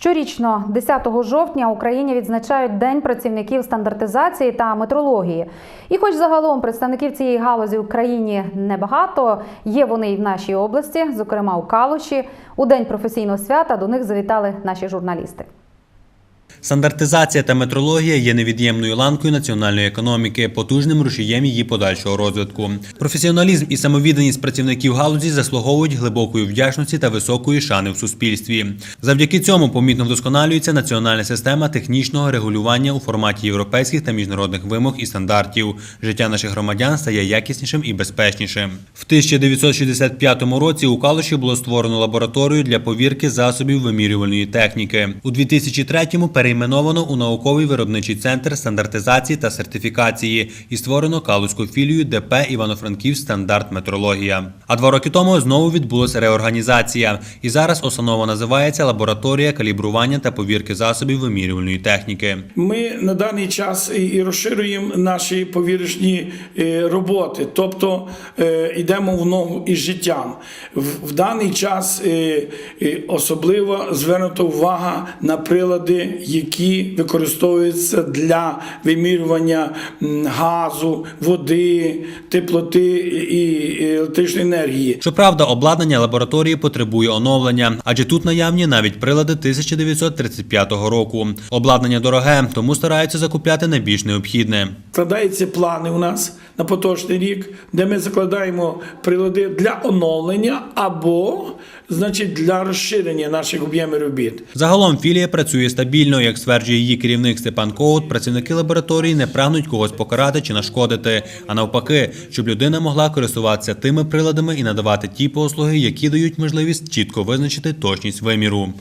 Щорічно, 10 жовтня, Україні відзначають День працівників стандартизації та метрології. І хоч загалом представників цієї галузі в Україні небагато, є вони і в нашій області, зокрема у Калуші. У день професійного свята до них завітали наші журналісти. Стандартизація та метрологія є невід'ємною ланкою національної економіки, потужним рушієм її подальшого розвитку. Професіоналізм і самовідданість працівників галузі заслуговують глибокої вдячності та високої шани в суспільстві. Завдяки цьому помітно вдосконалюється національна система технічного регулювання у форматі європейських та міжнародних вимог і стандартів. Життя наших громадян стає якіснішим і безпечнішим. В 1965 році у Калуші було створено лабораторію для повірки засобів вимірювальної техніки. У 2003-му перейменовано у науковий виробничий центр стандартизації та сертифікації і створено Калузьку філію ДП Івано-Франківськ стандарт метрологія. А два роки тому знову відбулася реорганізація. І зараз установа називається лабораторія калібрування та повірки засобів вимірювальної техніки. Ми на даний час і- розширюємо наші повірочні е, роботи, тобто е, йдемо в ногу із життям. В, даний час е, особливо звернута увага на прилади, які використовуються для вимірювання газу, води, теплоти і електричної енергії. Щоправда, обладнання лабораторії потребує оновлення, адже тут наявні навіть прилади 1935 року. Обладнання дороге, тому стараються закупляти найбільш необхідне. Складаються плани у нас на поточний рік, де ми закладаємо прилади для оновлення або значить для розширення наших об'ємів робіт. Загалом філія працює стабільно, як стверджує її керівник Степан Коут. Працівники лабораторії не прагнуть когось покарати чи нашкодити, а навпаки, щоб людина могла користуватися тими приладами і надавати ті послуги, які дають можливість чітко визначити точність виміру.